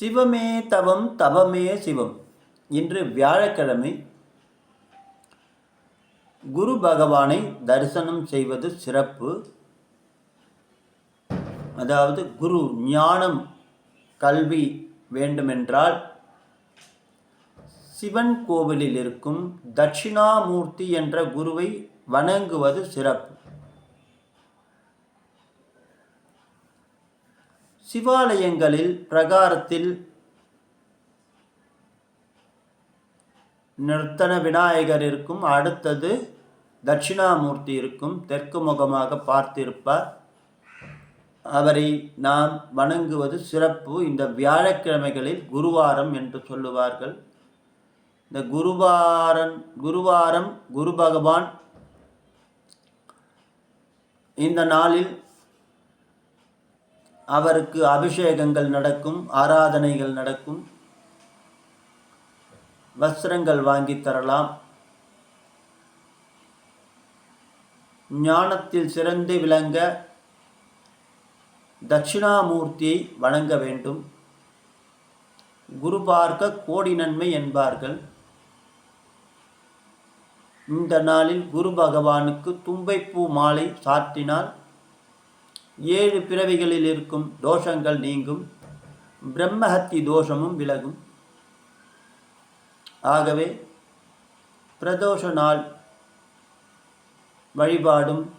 சிவமே தவம் தவமே சிவம். இன்று வியாழக்கிழமை குரு பகவானை தரிசனம் செய்வது சிறப்பு. அதாவது குரு ஞானம் கல்வி வேண்டுமென்றால் சிவன் கோவிலில் இருக்கும் தட்சிணாமூர்த்தி என்ற குருவை வணங்குவது சிறப்பு. சிவாலயங்களில் பிரகாரத்தில் நிறுத்தன விநாயகர் இருக்கும் அடுத்தது தட்சிணாமூர்த்தி இருக்கும் தெற்கு முகமாக பார்த்திருப்பார். அவரை நாம் வணங்குவது சிறப்பு. இந்த வியாழக்கிழமைகளில் குருவாரம் என்று சொல்லுவார்கள். இந்த குருவாரன் குருவாரம் குரு பகவான் இந்த நாளில் அவருக்கு அபிஷேகங்கள் நடக்கும் ஆராதனைகள் நடக்கும். வஸ்திரங்கள் வாங்கி தரலாம். ஞானத்தில் சிறந்து விளங்க தட்சிணாமூர்த்தியை வணங்க வேண்டும். குரு பார்க்க கோடி நன்மை என்பார்கள். இந்த நாளில் குரு பகவானுக்கு தும்பைப்பூ மாலை சாற்றினால் ஏழு பிறவிகளில் இருக்கும் தோஷங்கள் நீங்கும். பிரம்மஹத்தி தோஷமும் விலகும். ஆகவே பிரதோஷ நாள் வழிபாடும்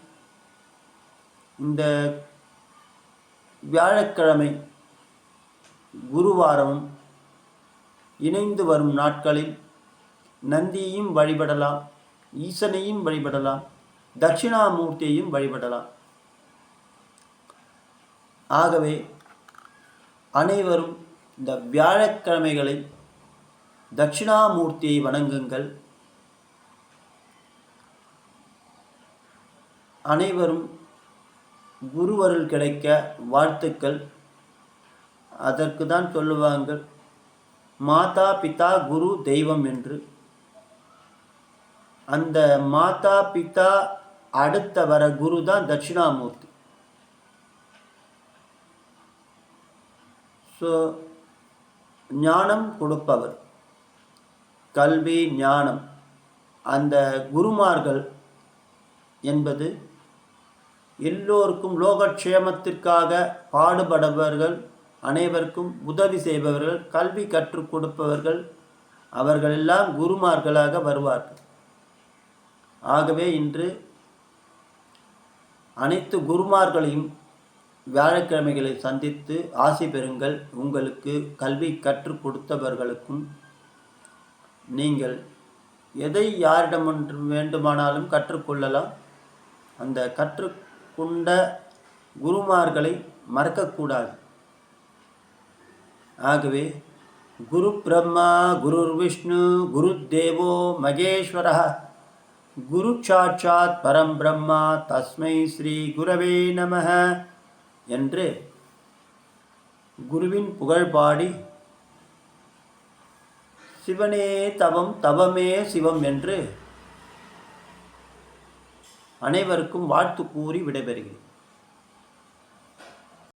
இந்த வியாழக்கிழமை குருவாரமும் இணைந்து வரும் நாட்களில் நந்தியையும் வழிபடலாம் ஈசனையும் வழிபடலாம் தட்சிணாமூர்த்தியையும் வழிபடலாம். ஆகவே அனைவரும் இந்த வியாழக்கிழமைகளை தட்சிணாமூர்த்தியை வணங்குங்கள். அனைவரும் குருவருள் கிடைக்க வாழ்த்துக்கள். அதற்கு தான் சொல்லுவாங்கள் மாதா பிதா குரு தெய்வம் என்று. அந்த மாதா பிதா அடுத்த வர குரு தான் தட்சிணாமூர்த்தி. ஸோ ஞானம் கொடுப்பவர். கல்வி ஞானம். அந்த குருமார்கள் என்பது எல்லோருக்கும் லோகக்ஷேமத்திற்காக பாடுபடுபவர்கள் அனைவருக்கும் உதவி செய்பவர்கள் கல்வி கற்றுக் கொடுப்பவர்கள் அவர்களெல்லாம் குருமார்களாக வருவார்கள். ஆகவே இன்று அனைத்து குருமார்களையும் வியாழக்கிழமைகளை சந்தித்து ஆசி பெறுங்கள். உங்களுக்கு கல்வி கற்றுக் கொடுத்தவர்களுக்கும் நீங்கள் எதை யாரிடம் வேண்டுமானாலும் கற்றுக்கொள்ளலாம் அந்த கற்றுக்கொண்ட குருமார்களை மறக்கக்கூடாது. ஆகவே குரு பிரம்மா குரு விஷ்ணு குரு தேவோ மகேஸ்வர குரு சாட்சாத் பரம் பிரம்மா தஸ்மை ஸ்ரீ குரவே நமக என்று குருவின் புகழ் பாடி சிவனே தவம் தவமே சிவம் என்று அனைவருக்கும் வாழ்த்து கூறி விடைபெறுகிறேன்.